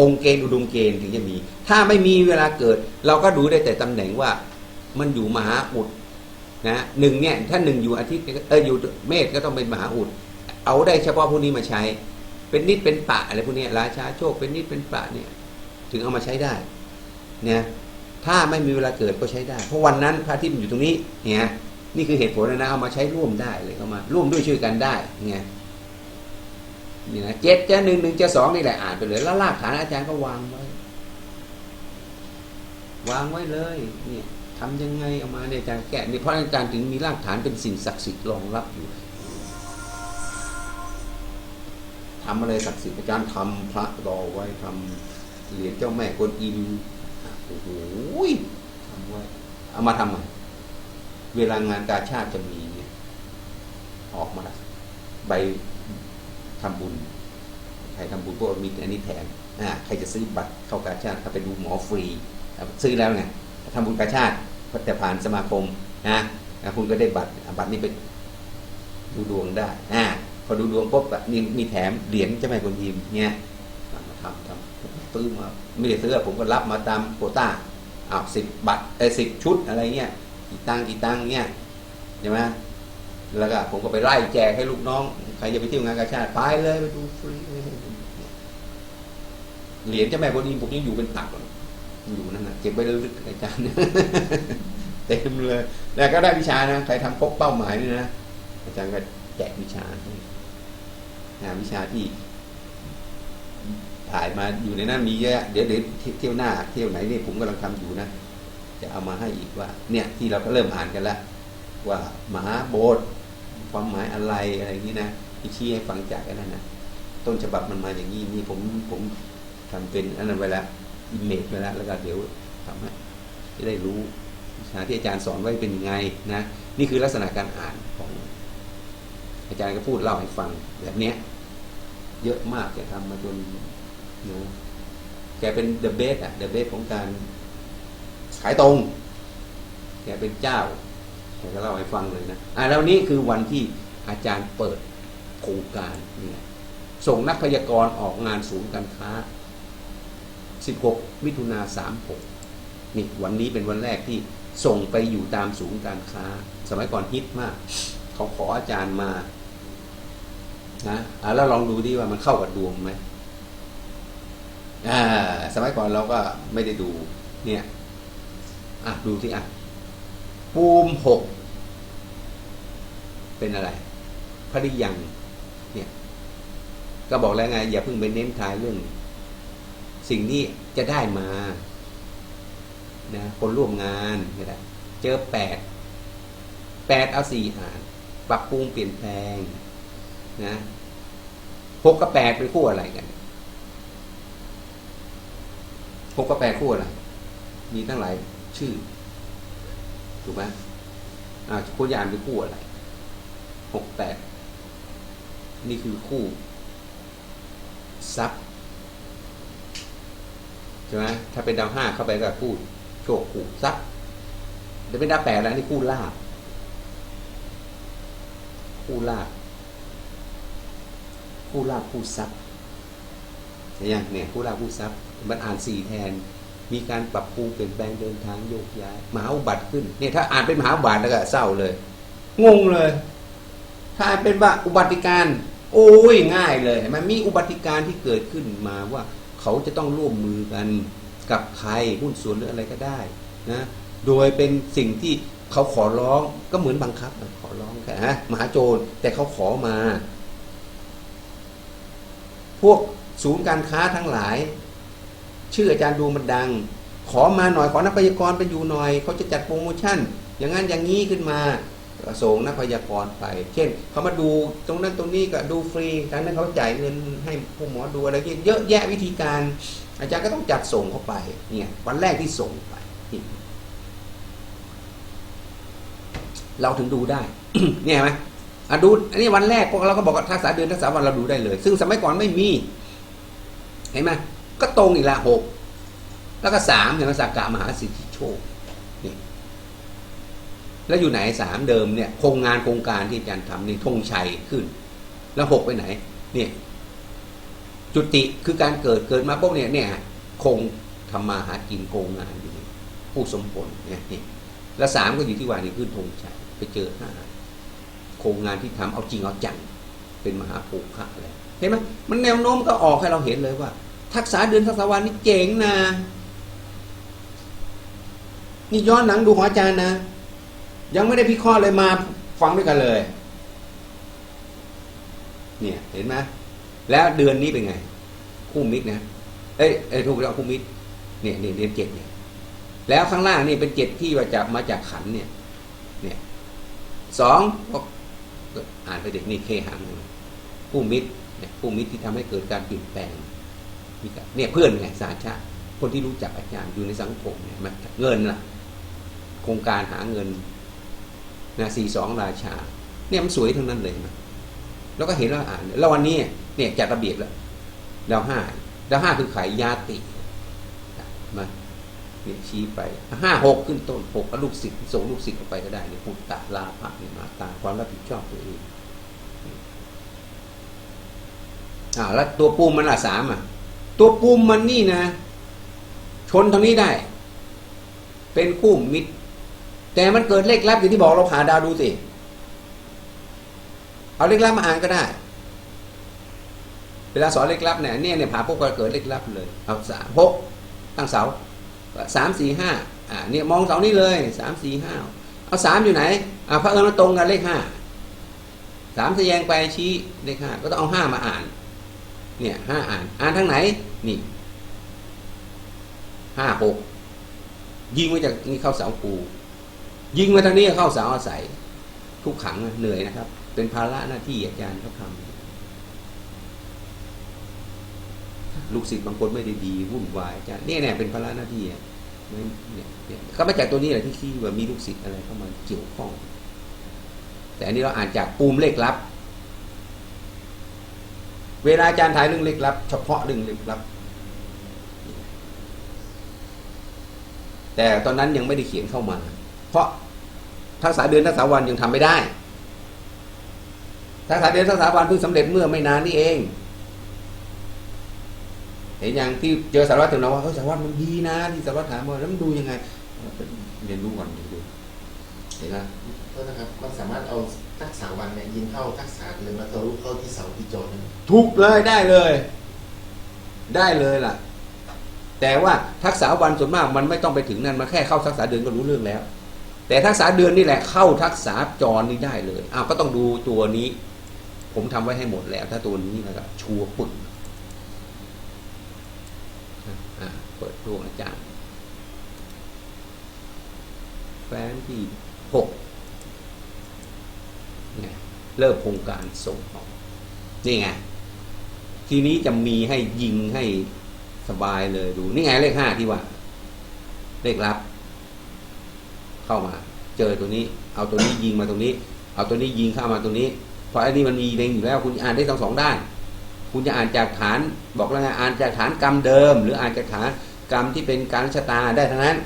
องค์เกณฑ์อุดมเกณฑ์ถึงจะมี ถ้าไม่มีเวลาเกิด เราก็ดูได้แต่ตำแหน่งว่ามันอยู่มหาอุดนะหนึ่งเนี่ยถ้าหนึ่งอยู่อาทิตย์เอออยู่เมษก็ต้องเป็นมหาอุด เอาได้เฉพาะพวกนี้มาใช้ เป็นนิดเป็นปะอะไรพวกนี้ราชาโชคเป็นนิดเป็นปะเนี่ยถึงเอามาใช้ได้เนี่ยถ้าไม่มีเวลาเกิดก็ใช้ได้ เพราะวันนั้นพระอาทิตย์มันอยู่ตรงนี้เนี่ยนี่คือเหตุผลนะเอามาใช้ร่วมได้เลยเข้ามาร่วมด้วยช่วยกันได้เนี่ย นี่นะเจ็ดจะหนึ่งหนึ่งจะสองนี่แหละอ่านไปเลยแล้วรากฐานอาจารย์ก็วางไว้ วางไว้เลยเนี่ยทำยังไงเอามาเนี่ยอาจารย์แกะนี่เพราะอาจารย์ถึงมีรากฐานเป็นสิ่งศักดิ์สิทธิ์รองรับอยู่ทำอะไรศักดิ์สิทธิ์อาจารย์ทำพระรอไว้ทำเหรียญเจ้าแม่กวนอิมโอ้โหทำไว้เอามาทำไมเวลางานกาชาติจะมีเนี่ยออกมาใบ ทำบุญ ใครทำบุญพวกมีอันนี้แถมอ่าใครจะซื้อบัตรเข้ากาชาติถ้าไปดูหมอฟรี ซื้อแล้วไงทำบุญกาชาติก็จะผ่านสมาคมนะคุณก็ได้บัตรบัตรนี้ไปดูดวงได้อ่าพอดูดวงปุ๊บอะนี่มีแถมเหรียญจ้าแม่กวนอิมเนี่ยมาทำทำซื้อมาไม่ได้ซื้อผมก็รับมาตามโควต้าอ้าวสิบบัตรเออสิบชุดอะไรเงี้ยกี่ตังกี่ตังเงี้ยใช่ไหม แล้วก็ผมก็ไปไล่แจกให้ลูกน้อง ใครจะไปเที่ยวงานกาชาติไปเลยไปดูฟรีเหรียญเจ้าแม่กวนอิมผมยังอยู่เป็นตักอยู่นั่นนะเก็บไว้ลึกๆอาจารย์เต็มเลยแล้วก็ได้วิชานะใครทำครบเป้าหมายนี่นะอาจารย์ก็แจกวิชาหาวิชาที่ถ่ายมาอยู่ในนั้นมีเยอะเดี๋ยวเดี๋ยวเที่ยวหน้า เที่ยวไหนนี่ผมกำลังทำอยู่นะจะเอามาให้อีกว่า เนี่ยที่เราก็เริ่มอ่านกันแล้วว่ามหาโบสถ์ ความหมายอะไรอะไรอย่างนี้นะที่ชี้ให้ฟังจากอันนั้นนะต้นฉบับมันมาอย่างนี้นี่ผมผมทำเป็นอันนั้นไว้แล้วอิมเมจไปแล้วแล้วก็เดี๋ยวทำให้จะได้รู้วิชาที่อาจารย์สอนไว้เป็นยังไงนะนี่คือลักษณะการอ่านของ อาจารย์ก็พูดเล่าให้ฟังแบบเนี้ย เยอะมากแกทำมาจนเนะแกเป็นเดอะเบสอะเดอะเบสของการขายตรง แกเป็นเจ้า แกก็เล่าให้ฟังเลยนะอ่าแล้วนี้คือวันที่อาจารย์เปิดโครงการเนี่ยส่งนักพยากรณ์ออกงานศูนย์การค้า 16 มิถุนา36 นี่วันนี้เป็นวันแรกที่ส่งไปอยู่ตามศูนย์การค้า สมัยก่อนฮิตมาก เขาขออาจารย์มานะอะแล้วลองดูดิว่ามันเข้ากับดวงไหมอ่าสมัยก่อนเราก็ไม่ได้ดูเนี่ยอะดูที่อะ ปูมหกเป็นอะไรพริยังเนี่ย ก็บอกแล้วไง อย่าเพิ่งไปเน้นทายเรื่อง สิ่งนี้จะได้มานะคนร่วมงานนี่แหละเจอแปดแปดเอาสี่อ่าน ปรับปรุงเปลี่ยนแปลงนะหกกับแปดเป็นคู่อะไรกันหกกับแปดคู่อะไร มีตั้งหลายชื่อ ถูกไหมอ่าคุณยานเป็นคู่อะไรหกแปดนี่คือคู่ซับใช่ไหมถ้าเป็นดาวห้าเข้าไปก็คู่โชคคู่ซับแต่เป็นดาวแปดแล้วนี่คู่ลาบคู่ลาบคู่ลาบคู่ซับเห็นยังเนี่ยคู่ลาบคู่ซับมันอ่านสี่แทน มีการปรับปรุงเปลี่ยนแปลงเดินทางโยกย้ายมหาอุบัติขึ้นเนี่ยถ้าอ่านเป็นมหาอุบัติแล้วก็เศร้าเลย งงเลย ถ้าอ่านเป็นว่าอุบัติการ โอ้ยง่ายเลยมันมีอุบัติการที่เกิดขึ้นมาว่าเขาจะต้องร่วมมือกันกับใครหุ้นส่วนหรืออะไรก็ได้นะโดยเป็นสิ่งที่เขาขอร้องก็เหมือนบังคับขอร้องแค่ฮะมหาโจรแต่เขาขอมา พวกศูนย์การค้าทั้งหลาย ชื่ออาจารย์ดวงมันดัง ขอมาหน่อยขอนักพยากรณ์ไปอยู่หน่อยเขาจะจัดโปรโมชั่น อย่างนั้นอย่างนี้ขึ้นมาส่งนักพยากรณ์ไป เช่นเขามาดูตรงนั้นตรงนี้ก็ดูฟรีทั้งนั้นเขาจ่ายเงินให้พวกหมอดูอะไรเงี้ยเยอะแยะวิธีการ อาจารย์ก็ต้องจัดส่งเข้าไปเนี่ยวันแรกที่ส่งไป เราถึงดูได้ เนี่ยไหมอะดูอันนี้วันแรกพวกเราก็บอกว่าทักษะเดือนทักษะวันเราดูได้เลย ซึ่งสมัยก่อนไม่มี เห็นไหม ก็ตรงอีกละหกแล้วก็สามเห็นไหมสักกะมหาสิทธิโชคนี่แล้วอยู่ไหนสามเดิมเนี่ยโครงงานโครงการที่อาจารย์ทำนี่ธงชัยขึ้น แล้วหกไปไหนเนี่ยจุติคือการเกิดเกิดมาพวกเนี่ยเนี่ยคงทำมาหากินโกงงานอยู่ผู้สมผลเนี่ยนี่แล้วสามก็อยู่ที่ว่านี่ขึ้นธงชัยไปเจอห้าโครงงานที่ทำเอาจริงเอาจังเป็นมหาภูคะอะไรเห็นไหมมันแนวโน้มก็ออกให้เราเห็นเลยว่า ทักษะเดือนทักษะวันนี่เจ๋งนะ นี่ย้อนหลังดูของอาจารย์นะ ยังไม่ได้พิเคราะห์เลยมาฟังด้วยกันเลย เนี่ยเห็นไหมแล้วเดือนนี้เป็นไง คู่มิตรนะ เอ้ยเอ้ยถูกแล้วคู่มิตรเนี่ยเนี่ยเดือนเจ็ดเนี่ย แล้วข้างล่างนี่เป็นเจ็ดที่ว่าจะมาจากขันเนี่ย เนี่ยสองก็อ่านไปเด็กนี่เคหังคู่มิตรเนี่ยคู่มิตรที่ทำให้เกิดการเปลี่ยนแปลง มีการเนี่ยเพื่อนไงสาชาคนที่รู้จักอาจารย์อยู่ในสังคมเนี่ยมันเงินล่ะ โครงการหาเงินนะสี่สองราชา เนี่ยมันสวยทั้งนั้นเลยนะแล้วก็เห็นแล้วอ่าน แล้ววันนี้เนี่ยจัดระเบียบแล้วดาวห้าดาวห้าคือขายยาติมาเนี่ยชี้ไปห้าหกขึ้นต้นหกก็ลูกศิษย์ส่งลูกศิษย์ออกไปก็ได้เนี่ยพุทธะลาภะเนี่ยมาตามความรับผิดชอบตัวเองอ่าแล้วตัวปูมันละสามอะ ตัวปูมมันนี่นะ ชนทางนี้ได้ เป็นคู่มิตร แต่มันเกิดเลขลับอย่างที่บอกเราผ่าดาวดูสิ เอาเลขลับมาอ่านก็ได้ เวลาสอนเลขลับเนี่ยเนี่ยเนี่ยผ่าพวกก็เกิดเลขลับเลย เอาสามหกตั้งเสาสามสี่ห้าอ่าเนี่ยมองเสานี้เลยสามสี่ห้าเอาสามอยู่ไหนอ่าพระเอิญมันตรงกันเลขห้าสามแสดงไปชี้เลขห้าก็ต้องเอาห้ามาอ่าน เนี่ยห้าอ่าน อ่านทางไหน นี่ห้าหกยิงมาจากนี่เข้าเสาปู ยิงมาทางนี้เข้าเสาอาศัย ทุกขังเหนื่อยนะครับ เป็นภาระหน้าที่อาจารย์เขาทำลูกศิษย์บางคนไม่ได้ดีวุ่นวายอาจารย์เนี่ยเนี่ยเป็นภาระหน้าที่เนี่ยเนี่ยก็มาจากตัวนี้แหละที่คิดว่ามีลูกศิษย์อะไรเข้ามาเกี่ยวข้อง แต่อันนี้เราอ่านจากปูมเลขลับ เวลาอาจารย์ถ่ายเรื่องเลขลับ เฉพาะเรื่องเลขลับ แต่ตอนนั้นยังไม่ได้เขียนเข้ามา เพราะทักษะเดือนทักษะวันยังทำไม่ได้ทักษะเดือนทักษะวันเพิ่งสำเร็จเมื่อไม่นานนี่เองเห็นอย่างที่เจอสารวัตรถึงเราว่าเฮ้ยสารวัตรมันดีนะที่สารวัตรถามว่าแล้วมันดูยังไงเรียนรู้ก่อนเรียนรู้เห็นไหมโทษนะครับมันสามารถเอา ทักษะวันเนี่ยยิงเข้าทักษะเดือนมาทะลุเข้าที่เสาที่โจทย์ได้ไหมถูกเลยได้เลย ได้เลยล่ะ แต่ว่าทักษะวันส่วนมากมันไม่ต้องไปถึงนั้นมันแค่เข้าทักษะเดือนก็รู้เรื่องแล้ว แต่ทักษะเดือนนี่แหละเข้าทักษะจรนี่ได้เลยอ้าวก็ต้องดูตัวนี้ ผมทำไว้ให้หมดแล้ว ถ้าตัวนี้นะครับชัวปึ่งเปิดดวงอาจารย์แฟ้มที่หก เริ่มโครงการส่งออกนี่ไง ทีนี้จะมีให้ยิงให้สบายเลยดู นี่ไงเลขห้าที่ว่า เลขลับ เข้ามา เจอตัวนี้ เอาตัวนี้ยิงมาตรงนี้ เอาตัวนี้ยิงเข้ามาตรงนี้ เพราะอันนี้มันมีเล็งอยู่แล้ว คุณอ่านได้ทั้งสองด้าน คุณจะอ่านจากฐาน บอกแล้วไงอ่านจากฐานกรรมเดิม หรืออ่านจากฐานกรรมที่เป็นการชะตาได้ทั้งนั้น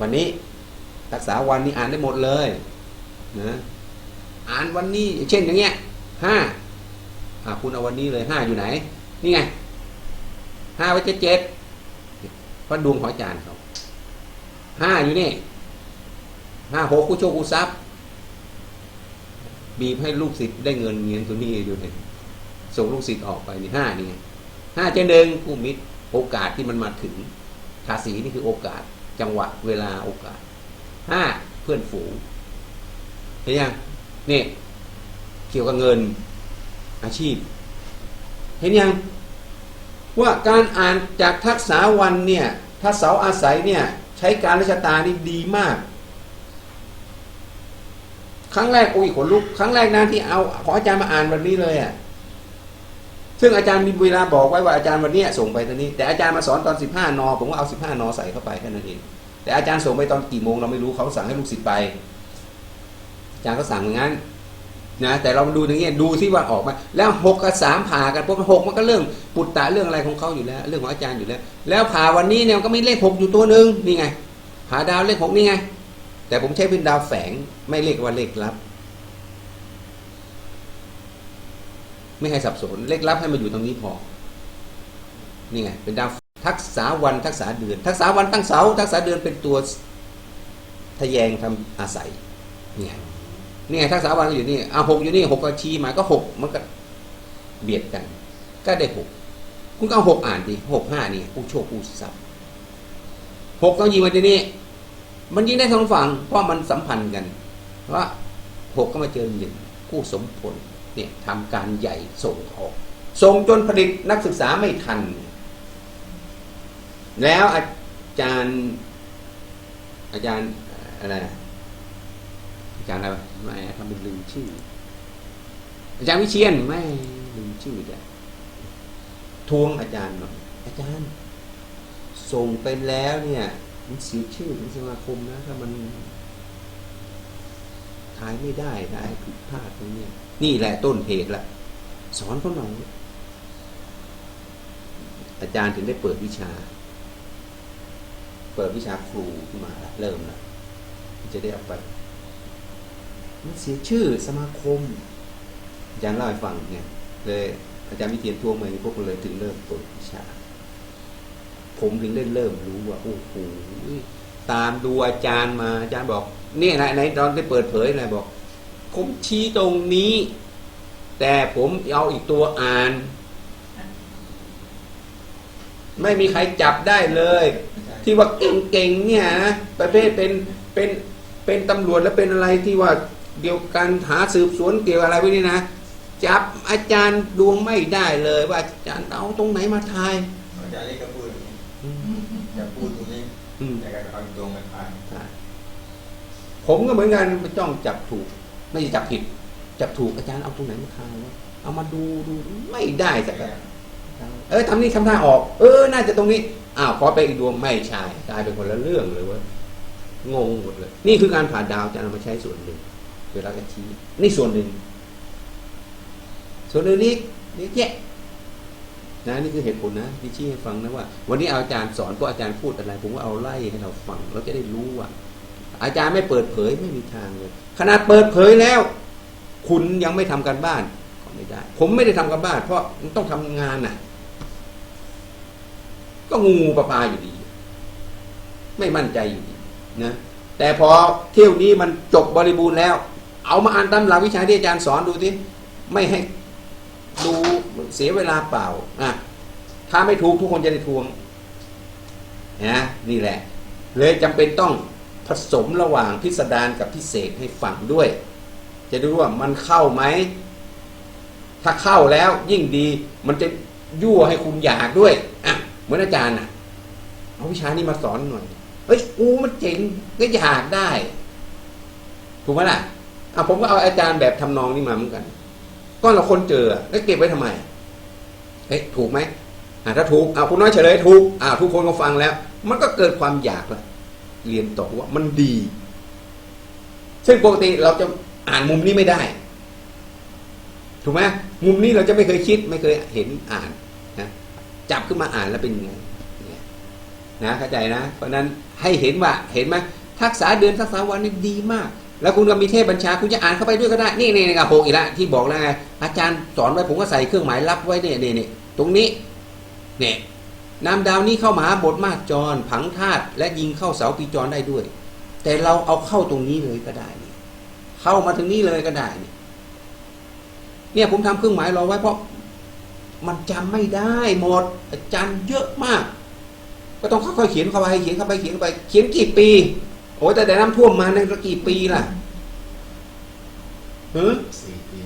วันนี้ทักษะวันนี้อ่านได้หมดเลยนะ อ่านวันนี้เช่นอย่างเงี้ยห้าอ่าคุณเอาวันนี้เลยห้าอยู่ไหน นี่ไงห้าไว้เจ็ดเจ็ดเพราะดวงของอาจารย์เขาห้าอยู่นี่ห้าหกคู่โชคคู่ทรัพย์บีบให้ลูกศิษย์ได้เงินเงินตัวนี้อยู่เนี่ยส่งลูกศิษย์ออกไปนี่ห้านี่ไงห้าเจหนึ่งผู้มิตรโอกาสที่มันมาถึงภาษีนี่คือโอกาสจังหวะเวลาโอกาสห้าเพื่อนฝูงเห็นยัง เนี่ยเกี่ยวกับเงินอาชีพ เห็นยังว่าการอ่านจากทักษะวันเนี่ยถ้าเสาอาศัยเนี่ยใช้การราชตานี่ดีมาก ครั้งแรกอุ้ยขนลุก ครั้งแรกนะที่เอาขออาจารย์มาอ่านวันนี้เลยอะ่ะซึ่งอาจารย์มีเวลาบอกไว้ว่าอาจารย์วันนี้ส่งไปตอนนี้ แต่อาจารย์มาสอนตอน 15 น ผมก็เอา 15 น ใส่เข้าไปแค่นั้นเองแต่อาจารย์ส่งไปตอนกี่โมงเราไม่รู้เขาสั่งให้ลูกศิษย์ไป จารย์ก็สั่งอย่างนั้นนะแต่เรามาดูตรงนี้ดูที่ว่าออกมา แล้วหกกับสามผ่ากันพวกหกมันก็เรื่องปุตตะเรื่องอะไรของเขาอยู่แล้ว เรื่องของอาจารย์อยู่แล้ว แล้วผ่าวันนี้เนี่ยก็มีเลขหกอยู่ตัวหนึ่งนี่ไงผ่าดาวเลขหกนี่ไง แต่ผมใช้เป็นดาวแฝงไม่เรียกว่าเลขลับ ไม่ให้สับสนเลขลับให้มาอยู่ตรงนี้พอนี่ไงเป็นดาวทักษาวันทักษาเดือน ทักษาวันตั้งเสาทักษาเดือนเป็นตัวทะแยงทำอาศัยนี่ไง นี่ไงทักษาวันอยู่นี่อะหกอยู่นี่หกก็ชี้มาก็หกมันก็เบียดกัน ก็ได้หกคุณก็เอาหกอ่านดิหกห้านี่ผู้โชคผู้ทรัพย์หกต้องยิงมาที่นี่มันยิงได้ทั้งฝั่งเพราะมันสัมพันธ์กันว่าหกก็มาเจอหนึ่งคู่สมผลเนี่ยทำการใหญ่ส่งออก ส่งจนผลิตนักศึกษาไม่ทัน แล้วอาจารย์อาจารย์อะไรนะ อาจารย์อะไรไม่ทำเป็นลืมชื่อ อาจารย์วิเชียนไม่ลืมชื่อจ้ะทวงอาจารย์หน่อยอาจารย์ ส่งไปแล้วเนี่ยมันเสียชื่อของสมาคมนะถ้ามันขายไม่ได้ได้ผิดพลาดตรงเนี้ยนี่แหละต้นเหตุละสอนเขาหน่อยอาจารย์ถึงได้เปิดวิชา เปิดวิชาครูขึ้นมาละเริ่มละจะได้เอาไป มันเสียชื่อสมาคมอาจารย์เล่าให้ฟังเนี่ยเลยอาจารย์วิเทียนทวงมาพวกเราเลยถึงเริ่มเปิดวิชา ผมถึงได้เริ่มรู้ว่าโอ้โหตามดูอาจารย์มาอาจารย์บอกเนี่ยไหนไหนตอนได้เปิดเผยอะไรบอก ผมชี้ตรงนี้ แต่ผมเอาอีกตัวอ่าน ไม่มีใครจับได้เลย ที่ว่าเก่งๆเนี่ยนะประเภทเป็นเป็นเป็นตำรวจแล้วเป็นอะไรที่ว่า เดียวกันหาสืบสวนเกี่ยวอะไรพวกนี้นะ จับอาจารย์ดวงไม่ได้เลยว่าอาจารย์เอาตรงไหนมาทายอาจารย์นี่ก็พูดอย่างนี้อืมจะพูดตรงนี้อืมแต่การเอาตรงมาทานใช่ผมก็เหมือนกันไปจ้องจับถูก ไม่ใช่จับผิด จับถูกอาจารย์เอาตรงไหนมาทายวะเอามาดูดูไม่ได้สักอันเออทำนี่ทำท่าออก เออ น่าจะตรงนี้อ้าวพอไปอีกดวงไม่ใช่กลายเป็นคนละเรื่องเลยเว้ยงงหมดเลย นี่คือการผ่านดาวอาจารย์เอามาใช้ส่วนหนึ่ง เวลากระชี้นี่ส่วนหนึ่ง ส่วนอื่นนี้นี่แยะนะนี่คือเหตุผลนะที่ชี้ให้ฟังนะว่า วันนี้อาจารย์สอนก็อาจารย์พูดอะไร ผมก็เอาไล่ให้เราฟังเราจะได้รู้ว่า อาจารย์ไม่เปิดเผยไม่มีทางเลยขนาดเปิดเผยแล้ว คุณยังไม่ทำการบ้านก็ไม่ได้ ผมไม่ได้ทำการบ้าน เพราะมันต้องทำงานน่ะ ก็งูปลาปลาอยู่ดี ไม่มั่นใจอยู่ดีนะแต่พอเที่ยวนี้มันจบบริบูรณ์แล้ว เอามาอ่านตำราวิชาที่อาจารย์สอนดูสิไม่ให้ดูเสียเวลาเปล่าอะถ้าไม่ถูกทุกคนจะได้ทวงนะนี่แหละ เลยจำเป็นต้องผสมระหว่างพิสดารกับพิเศษให้ฟังด้วย จะดูว่ามันเข้าไหม ถ้าเข้าแล้วยิ่งดีมันจะยั่วให้คุณอยากด้วยอะเหมือนอาจารย์น่ะเอาวิชานี้มาสอนหน่อยเฮ้ยอู้มันเจ๋งก็อยากได้ ถูกไหมล่ะ อะผมก็เอาอาจารย์แบบทำนองนี้มาเหมือนกัน ก็เราคนเจอแล้วเก็บไว้ทำไมเฮ้ยถูกไหมอะถ้าถูกอะคุณน้อยเฉลยถูกอะทุกคนก็ฟังแล้ว มันก็เกิดความอยากละเรียนต่อว่ามันดี ซึ่งปกติเราจะอ่านมุมนี้ไม่ได้ ถูกไหมมุมนี้เราจะไม่เคยคิด ไม่เคยเห็นอ่านนะจับขึ้นมาอ่านแล้วเป็นยังไงเนี่ยนะเข้าใจนะ เพราะฉะนั้นให้เห็นว่าเห็นไหมทักษะเดือนทักษะวันนี่ดีมาก แล้วคุณก็มีเทพบัญชาคุณจะอ่านเข้าไปด้วยก็ได้ นี่นี่นี่กับโพกอีกแล้วที่บอกแล้วไงอาจารย์สอนไว้ผมก็ใส่เครื่องหมายลับไว้เนี่ยนี่นี่ตรงนี้เนี่ยนามดาวนี้เข้ามาบทมาจร ผังธาตุและยิงเข้าเสาปีจรได้ด้วย แต่เราเอาเข้าตรงนี้เลยก็ได้ เข้ามาถึงนี้เลยก็ได้นี่เนี่ยผมทำเครื่องหมายรอไว้เพราะ มันจำไม่ได้หมดอาจารย์เยอะมาก ก็ต้องค่อยๆเขียนเข้าไปเขียนเข้าไปเขียนเข้าไป เขียนกี่ปี โอ้ยแต่แต่น้ำท่วมมาในกี่ปีล่ะเออสี่ปี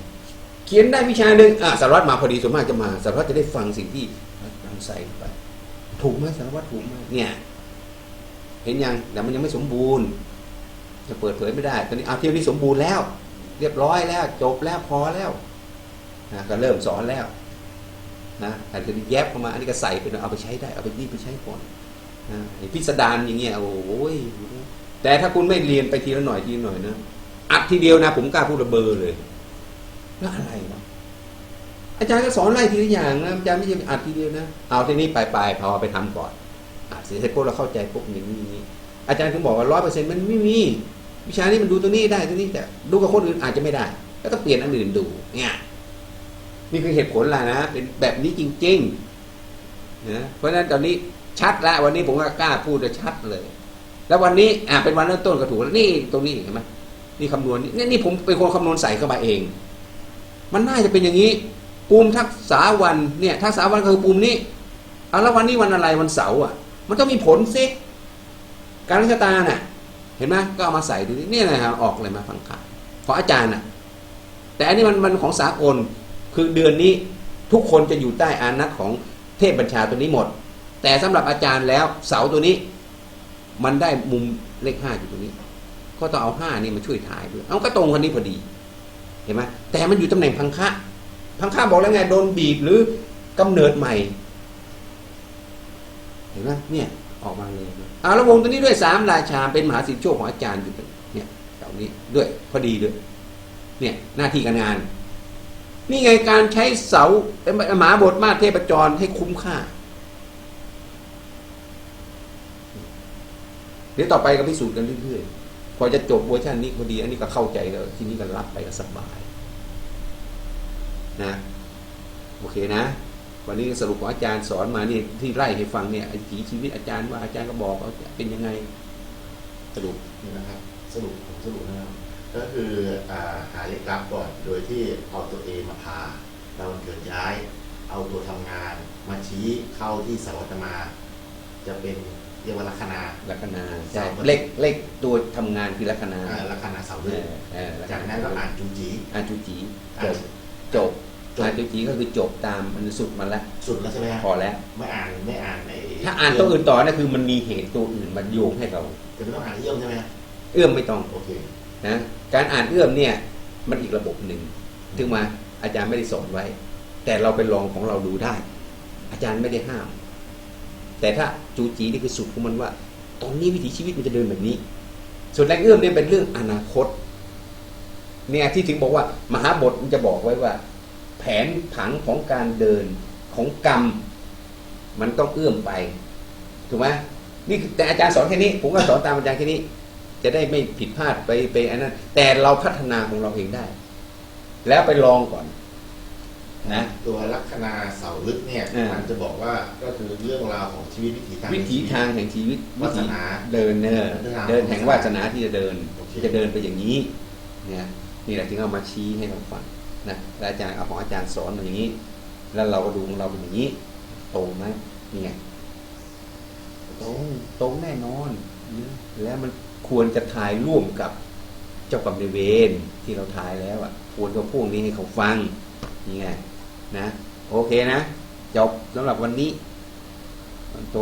เขียนได้วิชาหนึ่งอะสารวัตรมาพอดีส่วนมากจะมาสารวัตรจะได้ฟังสิ่งที่อาจาใส่ไป ถูกไหมสารวัตรถูกไหมเนี่ย เห็นยังแต่มันยังไม่สมบูรณ์ จะเปิดเผยไม่ได้ตอนนี้เอาเที่ยวนี้สมบูรณ์แล้ว เรียบร้อยแล้ว จบแล้วพอแล้วนะก็เริ่มสอนแล้วนะอันนี้แยบเข้ามา อันนี้ก็ใส่ไปเอาไปใช้ได้เอาไปนี่ไปใช้ก่อนนะพิสดารอย่างเงี้ยโอ้ย แต่ถ้าคุณไม่เรียนไปทีละหน่อยทีละหน่อยนะอัดทีเดียวนะ ผมกล้าพูดระเบอร์เลยแล้วอะไรวะอาจารย์ก็สอนไล่ทีละอย่างนะอาจารย์ไม่ใช่อัดทีเดียวนะเอาทีนี้ปลายพอไปทำก่อนอะเสร็จพวกเราเข้าใจพวกอย่างนี้อย่างนี้อาจารย์ถึงบอกว่าร้อยเปอร์เซ็นต์มันไม่มีวิชานี้มันดูตัวนี้ได้ตัวนี้แต่ดูกับคนอื่นอาจจะไม่ได้แล้วก็เปลี่ยนอันอื่นดูเนี่ยนี่คือเหตุผลล่ะนะเป็นแบบนี้จริงๆนะเพราะฉะนั้นตอนนี้ชัดแล้ววันนี้ผมก็กล้าพูดจะชัดเลย แล้ววันนี้อ่าเป็นวันเริ่มต้นก็ถูกแล้วนี่ตรงนี้เห็นไหมนี่คำนวณนี่นี่ผมเป็นคนคำนวณใส่เข้ามาเอง มันน่าจะเป็นอย่างนี้ปูมทักษาวันเนี่ยทักษาวันคือปูมนี้เอาแล้ววันนี้วันอะไรวันเสาร์อะ มันต้องมีผลสิการรัชตาน่ะ เห็นไหมก็เอามาใส่ดูนี่นี่ยนะครับออกเลยมาฟังข่าวของอาจารย์น่ะ แต่อันนี้มันมันของสากลคือเดือนนี้ทุกคนจะอยู่ใต้อานัตของเทพบัญชาตัวนี้หมด แต่สำหรับอาจารย์แล้วเสาตัวนี้ มันได้มุมเลขห้าอยู่ตรงนี้ ก็ต้องเอาห้านี่มาช่วยถ่ายด้วยเอาก็ตรงกันนี้พอดี เห็นไหมแต่มันอยู่ตำแหน่งพังคะพังคะบอกแล้วไงโดนบีบหรือกำเนิดใหม่ เห็นไหมเนี่ยออกมาเลยเอาแล้ววงตัวนี้ด้วยสามราชาเป็นมหาสิทธิโชคของอาจารย์อยู่เนี่ยแถวนี้ด้วยพอดีด้วยเนี่ยหน้าที่การงาน นี่ไงการใช้เสาหมาบทมาเทพจรให้คุ้มค่า เดี๋ยวต่อไปก็พิสูจน์กันเรื่อยๆพอจะจบเวอร์ชันนี้พอดี อันนี้ก็เข้าใจแล้วทีนี้ก็รับไปก็สบาย นะ โอเคนะ วันนี้สรุปของอาจารย์สอนมานี่ที่ไล่ให้ฟังเนี่ยไอ้ผีชีวิตอาจารย์ว่าอาจารย์ก็บอกว่าเป็นยังไง สรุปนี่นะครับ สรุปผมสรุปนะครับก็คืออหาเลขลับก่อนโดยที่เอาตัวเองมาพาเราเกิดย้าย เอาตัวทำงานมาชี้เข้าที่สวัตมา จะเป็น เรียกว่าลัคนาลัคนาใช่สามเลขเลขตัวทำงานคือลัคนาอ่าลัคนาเสาเอเลืออเออลัคจากนั้นก็อ่านจูจี อาจูจีจอ่านบจบ อาจูจีก็คือจบตามมันสุดมันแล้วสุดแล้วใช่ไหมฮะพอแล้ว ไม่อ่านไม่อ่านในถ้าอ่านตัวอื่นต่อนะคือมันมีเหตุตัวอื่นมาโยงให้เรา จะไม่ต้องอ่านที่เยี่ยมใช่ไหมฮะเอื้อมไม่ต้องโอเคนะการอ่านเอื้อมเนี่ยมันอีกระบบหนึ่งถึงมาอาจารย์ไม่ได้สอนไว้ แต่เราไปลองของเราดูได้ อาจารย์ไม่ได้ห้าม แต่ถ้าจูจีนี่คือสุดของมันว่า ตอนนี้วิถีชีวิตมันจะเดินแบบนี้ ส่วนแรงเอื้อมเนี่ยเป็นเรื่องอนาคต เนี่ยที่ถึงบอกว่ามหาบทมันจะบอกไว้ว่า แผนผังของการเดินของกรรม มันต้องเอื้อมไปถูกไหมนี่แต่อาจารย์สอนแค่นี้ ผมก็สอนตามอาจารย์แค่นี้ จะได้ไม่ผิดพลาดไปไปอันนั้นแต่เราพัฒนาของเราเองได้ แล้วไปลองก่อน นะตัวลัคนาเสาลึกเนี่ยอ่ามัมันจะบอกว่าก็คือเรื่องราวของชีวิตวิถีทางวิถีทางแห่งชีวิตวาสนาวิถีเดินเนอพัฒนาเดินแห่งวาสนาที่จะเดินโอเคจะเดินไปอย่างนี้เนี่ยนี่แหละที่เอามาชี้ให้เราฟังนะแล้วอาจารย์เอาของอาจารย์สอนมาอย่างนี้ แล้วเราก็ดูของเราเป็นอย่างนี้ตรงไหมนี่ไงตรงตรงแน่นอนนะแล้วมันควรจะถ่ายร่วมกับเจ้ากรรมนายเวรที่เราถ่ายแล้วอะควรจะพวกนี้ให้เขาฟังนี่ไง นะ โอเคนะ จบสำหรับวันนี้โต